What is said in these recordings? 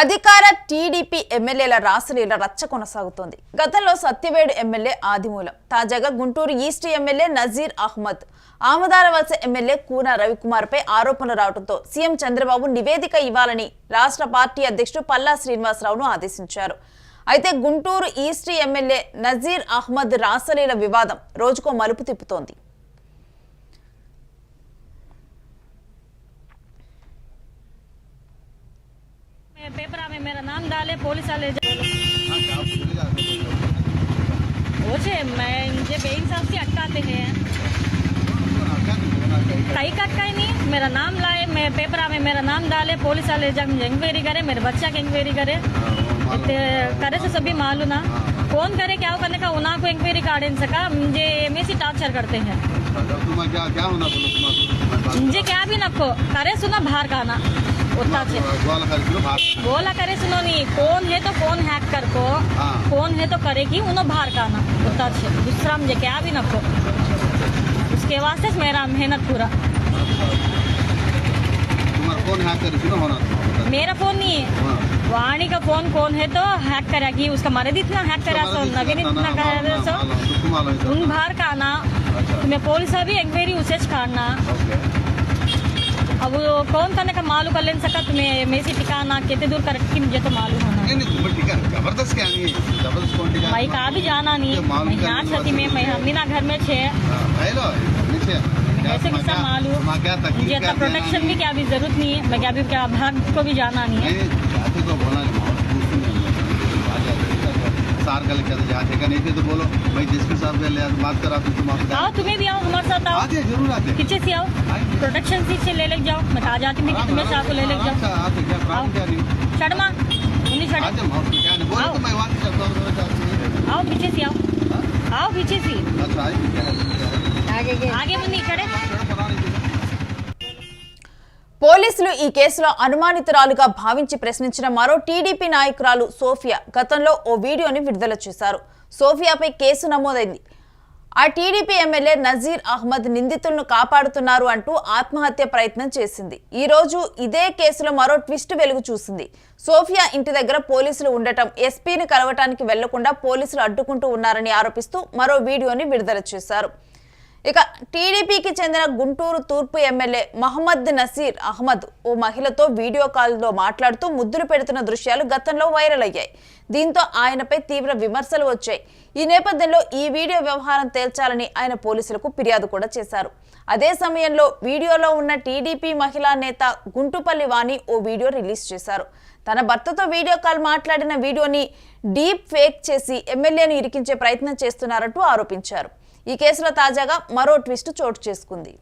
అధికార టీడీపీ ఎమ్మెల్యేల రాసలీల రచ్చ కొనసాగుతోంది. గతంలో సత్యవేడు ఎమ్మెల్యే ఆదిమూలం తాజాగా Guntur east MLA Nazeer Ahmed Amadalavalasa MLA Koona Ravikumar పై ఆరోపణలు రావడంతో సీఎం చంద్రబాబు నివేదిక ఇవ్వాలని రాష్ట్ర పార్టీ అధ్యక్షుడు పల్లా శ్రీనివాసరావును ఆదేశించారు. అయితే గుంటూరు ఈస్ట్ ఎమ్మెల్యే నజీర్ అహ్మద్ రాసలీల వివాదం రోజుకో మలుపు తిప్పుతోంది. पेपर में मेरा नाम डाले पुलिस वाले मैं मुझे बेइंसाफ से अटकाते हैं। कहीं का कहीं नहीं मेरा नाम लाए मैं पेपर में मेरा नाम डाले पुलिस वाले जब इंक्वायरी करे मेरे बच्चा की इंक्वायरी करे करे से सभी मालूम ना। कौन करे क्या करने का उना को इंक्वायरी कार्ड इन सका मुझे एमएसी टॉर्चर करते हैं। तुम्हें क्या क्या होना? बोलो मुझे क्या भी नको करे सुना बाहर का आना उतना भाग बोला करे सुनो नहीं कौन है तो कौन हैक कर को। हाँ। कौन है तो करेगी उन्होंने बाहर का आना उतना से। दूसरा मुझे क्या भी नको उसके वास्ते मेरा मेहनत पूरा। तुम्हारा कौन हैक कर सुनो होना मेरा फ़ोन नहीं है। हाँ। वाणी का फ़ोन कौन है तो हैक करेगी। उसका मर्द इतना हैक करा सो नवीन इतना करा सो। उन बाहर का आना। अच्छा। तुम्हें पुलिस अभी इंक्वायरी उसे करना। अब वो कौन करने का मालूम कर ले सका तुम्हें मेसी ठिकाना कितने दूर कर रखी मुझे तो मालूम होना। नहीं नहीं ज़बरदस्त क्या नहीं ज़बरदस्त कौन ठीक भाई कहा भी जाना नहीं। मैं यहाँ छती में मैं ना घर में छे। हाँ, हेलो ऐसे तुम्हारा मालूम। मुझे प्रोटेक्शन की क्या भी ज़रूरत नहीं है मैं क्या भी क्या भाग को भी जाना नहीं है। सार का लेकर जहाँ देखा नहीं थे तो बोलो भाई जिसके साथ में पहले बात करा तो तुम आओ तुम्हें भी आओ हमारे साथ आओ। आते ज़रूर आते पीछे से आओ। प्रोटेक्शन से ले ले जाओ। मैं आ जाती मैं तुम्हें साथ को ले ले जाओ शर्मा उन्हें शर्मा। आओ। पीछे से आओ। आओ पीछे से। आगे आगे। मुन्नी खड़े। పోలీసులు ఈ కేసులో అనుమానితురాలుగా భావించి ప్రశ్నించిన మరో టీడీపీ నాయకురాలు సోఫియా గతంలో ఓ వీడియోని విడుదల చేశారు. సోఫియాపై కేసు నమోదైంది. ఆ టీడీపీ ఎమ్మెల్యే నజీర్ అహ్మద్ నిందితులను కాపాడుతున్నారు అంటూ ఆత్మహత్య ప్రయత్నం చేసింది. ఈ రోజు ఇదే కేసులో మరో ట్విస్ట్ వెలుగు చూసింది. సోఫియా ఇంటి దగ్గర పోలీసులు ఉండటం ఎస్పీని కలవటానికి వెళ్ళకుండా పోలీసులు అడ్డుకుంటూ ఉన్నారని ఆరోపిస్తూ మరో వీడియోని విడుదల చేశారు. ఇక టీడీపీకి చెందిన గుంటూరు తూర్పు ఎమ్మెల్యే మహమ్మద్ నసీర్ అహ్మద్ ఓ మహిళతో వీడియో కాల్లో మాట్లాడుతూ ముద్దులు పెడుతున్న దృశ్యాలు గతంలో వైరల్ అయ్యాయి. దీంతో ఆయనపై తీవ్ర విమర్శలు వచ్చాయి. ఈ నేపథ్యంలో ఈ వీడియో వ్యవహారం తేల్చాలని ఆయన పోలీసులకు ఫిర్యాదు కూడా చేశారు. అదే సమయంలో వీడియోలో ఉన్న టీడీపీ మహిళా నేత గుంటుపల్లి వాణి ఓ వీడియో రిలీజ్ చేశారు. తన భర్తతో వీడియో కాల్ మాట్లాడిన వీడియోని డీప్ ఫేక్ చేసి ఎమ్మెల్యేను ఇరికించే ప్రయత్నం చేస్తున్నారంటూ ఆరోపించారు. ఈ కేసులో తాజాగా మరో ట్విస్ట్ చోటు చేసుకుంది.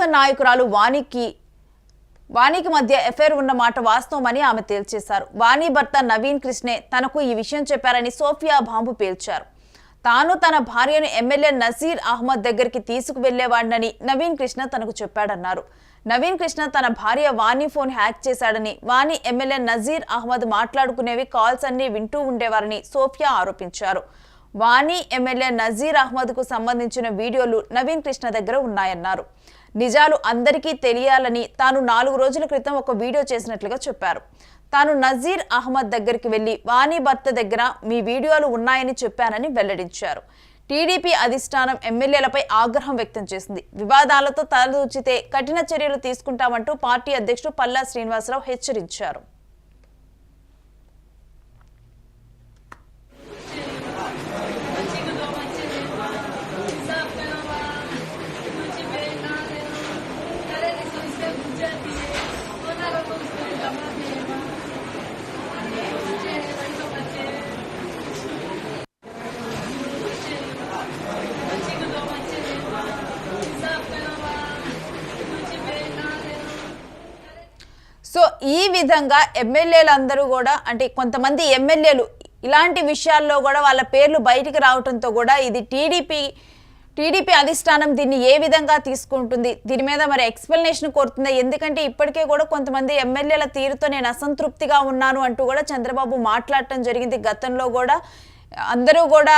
తెలుగుదేశం నాయకురాలు వాణికి వాణికి మధ్య ఎఫైర్ ఉన్న మాట వాస్తవమని ఆమె తేల్చేశారు. వాణి భర్త నవీన్ కృష్ణే తనకు ఈ విషయం చెప్పారని సోఫియా బాంబు పేల్చారు. తాను తన భార్యను ఎమ్మెల్యే నజీర్ అహ్మద్ దగ్గరికి తీసుకువెళ్ళేవాడినని నవీన్ కృష్ణ తనకు చెప్పాడన్నారు. నవీన్ కృష్ణ తన భార్య వాణి ఫోన్ హ్యాక్ చేశాడని వాణి ఎమ్మెల్యే నజీర్ అహ్మద్ మాట్లాడుకునేవి కాల్స్ అన్ని వింటూ ఉండేవారని సోఫియా ఆరోపించారు. వాణి ఎమ్మెల్యే నజీర్ అహ్మద్కు సంబంధించిన వీడియోలు నవీన్ కృష్ణ దగ్గర ఉన్నాయన్నారు. నిజాలు అందరికీ తెలియాలని తాను నాలుగు రోజుల క్రితం ఒక వీడియో చేసినట్లుగా చెప్పారు. తాను నజీర్ అహ్మద్ దగ్గరికి వెళ్ళి వాణి భర్త దగ్గర మీ వీడియోలు ఉన్నాయని చెప్పానని వెల్లడించారు. టీడీపీ అధిష్టానం ఎమ్మెల్యేలపై ఆగ్రహం వ్యక్తం చేసింది. వివాదాలతో తలదూచితే కఠిన చర్యలు తీసుకుంటామంటూ పార్టీ అధ్యక్షుడు పల్లా శ్రీనివాసరావు హెచ్చరించారు. ఈ విధంగా ఎమ్మెల్యేలందరూ కూడా అంటే కొంతమంది ఎమ్మెల్యేలు ఇలాంటి విషయాల్లో కూడా వాళ్ళ పేర్లు బయటికి రావడంతో కూడా ఇది టీడీపీ టీడీపీ అధిష్టానం దీన్ని ఏ విధంగా తీసుకుంటుంది దీని మీద మరి ఎక్స్ప్లెనేషన్ కోరుతుంది? ఎందుకంటే ఇప్పటికే కూడా కొంతమంది ఎమ్మెల్యేల తీరుతో నేను అసంతృప్తిగా ఉన్నాను అంటూ కూడా చంద్రబాబు మాట్లాడటం జరిగింది గతంలో కూడా. అందరూ కూడా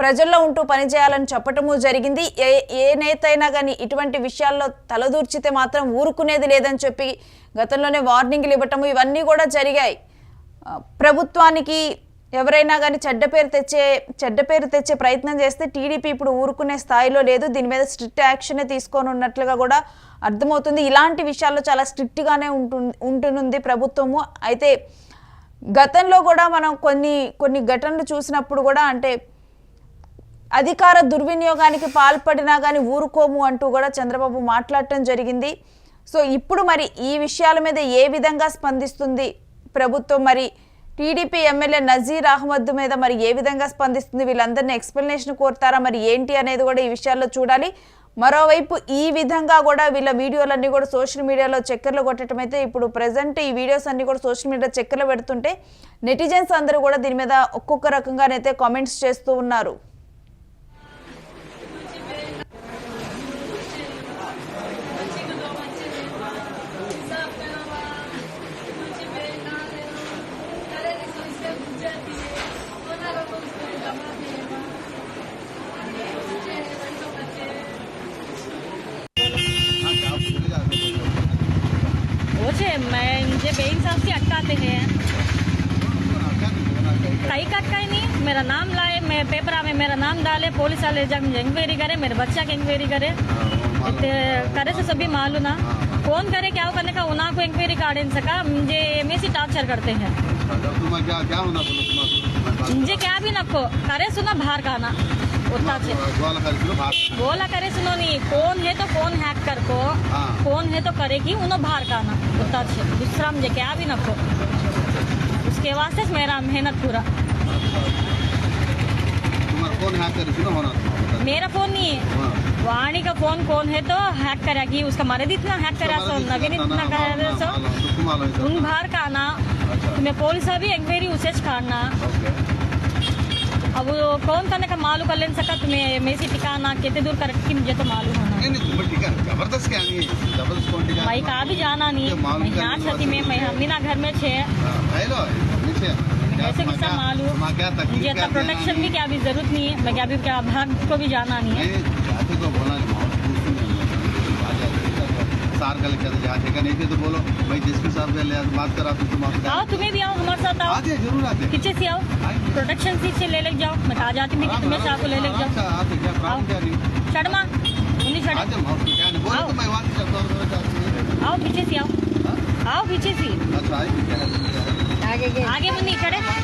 ప్రజల్లో ఉంటూ పనిచేయాలని చెప్పటము జరిగింది. ఏ ఏ నేత అయినా కానీ ఇటువంటి విషయాల్లో తలదూర్చితే మాత్రం ఊరుకునేది లేదని చెప్పి గతంలోనే వార్నింగ్లు ఇవ్వటము ఇవన్నీ కూడా జరిగాయి. ప్రభుత్వానికి ఎవరైనా కానీ చెడ్డ పేరు తెచ్చే చెడ్డ పేరు తెచ్చే ప్రయత్నం చేస్తే టీడీపీ ఇప్పుడు ఊరుకునే స్థాయిలో లేదు. దీని మీద స్ట్రిక్ట్ యాక్షన్ తీసుకొని ఉన్నట్లుగా కూడా అర్థమవుతుంది. ఇలాంటి విషయాల్లో చాలా స్ట్రిక్ట్గానే ఉంటు ఉంటునుంది ప్రభుత్వము. అయితే గతంలో కూడా మనం కొన్ని కొన్ని ఘటనలు చూసినప్పుడు కూడా అంటే అధికార దుర్వినియోగానికి పాల్పడినా కానీ ఊరుకోము అంటూ కూడా చంద్రబాబు మాట్లాడటం జరిగింది. సో ఇప్పుడు మరి ఈ విషయాల మీద ఏ విధంగా స్పందిస్తుంది ప్రభుత్వం? మరి టీడీపీ ఎమ్మెల్యే నజీర్ అహ్మద్ మీద మరి ఏ విధంగా స్పందిస్తుంది? వీళ్ళందరినీ ఎక్స్ప్లెనేషన్ కోరుతారా? మరి ఏంటి అనేది కూడా ఈ విషయాల్లో చూడాలి. మరోవైపు ఈ విధంగా కూడా వీళ్ళ వీడియోలన్నీ కూడా సోషల్ మీడియాలో చక్కర్లు కొట్టడం అయితే ఇప్పుడు ప్రజెంట్ ఈ వీడియోస్ అన్నీ కూడా సోషల్ మీడియా చక్కర్లు పెడుతుంటే నెటిజన్స్ అందరూ కూడా దీని మీద ఒక్కొక్క రకంగానైతే కామెంట్స్ చేస్తూ ఉన్నారు. छे मैं मुझे बेइंसाफ अटकाते हैं। कहीं का कहीं नहीं मेरा नाम लाए मैं पेपर में मेरा नाम डाले पुलिस वाले जब मुझे इंक्वायरी करे मेरे बच्चा की इंक्वायरी करे करे से सभी मालूम ना। कौन करे क्या करने का उना को इंक्वायरी कार्ड सका मुझे एमएसी टॉर्चर करते हैं। बोलो तुम्हारा मुझे क्या भी नको करे सुना बाहर का आना। उतना बोला करे सुनो नहीं कौन है तो फ़ोन हैक कर को हाँ। कौन है तो करेगी उन्होंने बाहर का आना उतना से दूसरा मुझे क्या भी नको उसके वास्ते मेरा मेहनत पूरा तुम्हारा कौन हैक कर किलो होना तुम्हारा मेरा फ़ोन नहीं है हाँ। वाणी का फ़ोन कौन है तो हैक करेगी उसका मर्द इतना हैक करा सो नवीन इतना करा सो उन बाहर का आना अच्छा तुम्हें पुलिस अभी इंक्वायरी उसे करना अब कौन करने का मालूम कर लेन सका तुम्हें मेसी ठिकाना कितने दूर कर रखी मुझे तो मालूम होना। नहीं नहीं तुम्हें ठीक है ज़बरदस्त क्या नहीं है? ज़बरदस्त कौन ठीक भाई कहाँ भी जाना नहीं। मैं यहाँ छती में मैं मीना घर में छे। हाँ, ऐसे तुम्हारा किस्सा मालूम? मुझे इतना तो प्रोटेक्शन भी क्या भी ज़रूरत नहीं है मैं क्या भी क्या भाग को भी जाना नहीं है। सार का इलेक्शन यहाँ देखा नहीं थे तो बोलो भाई जिसके साथ ले आज बात करा तो तुम आओ तुम्हें भी आओ हमारे साथ आओ। आते ज़रूर आते पीछे से आओ। प्रोडक्शन सीट से ले ले जाओ। मत आ जाती हूँ तुम्हें साथ ले ले जाओ। अच्छा, शर्मा उन्हीं शर्मा। तो आओ। पीछे से आओ। हाँ? आओ पीछे से। अच्छा, आगे आगे। मुन्नी चढ़े। हाँ,